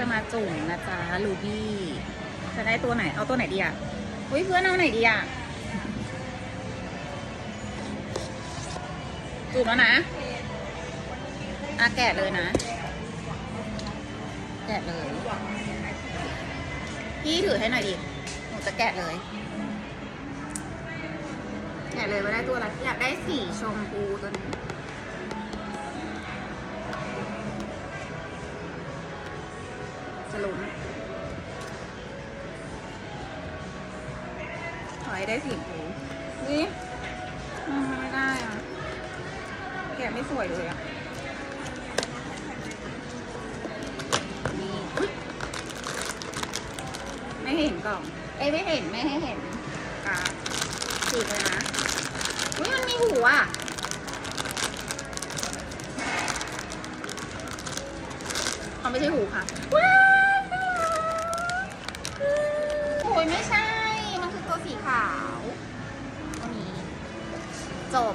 จะมาจุ่มนะจ๊ะลูบี้จะได้ตัวไหน เอาตัวไหนดีอะอุ้ยเพื่อนเอาไหนดีอะจุ่มแล้วนะอาแกะเลยนะ แกะเลย พี่ถือให้หน่อยดิ หนูจะแกะเลย แกะเลยว่าได้ตัวอะไรอยากได้สีชมพูตัวนี้ จะลุ้นขอให้ได้สีชมพูนี่อืมไม่ได้อะ แกะไม่สวยเลยอะ นี่อุ๊ยไม่เห็นกล่อง เอ้ยไม่เห็นไม่ให้เห็นการ์ดฉีกเลยนะอุ้ยมันมีหูอะเขาไม่ใช่หูค่ะว้าวโอ้ ยไม่ใช่ มันคือตัวสีขาวตัวนี้ จบ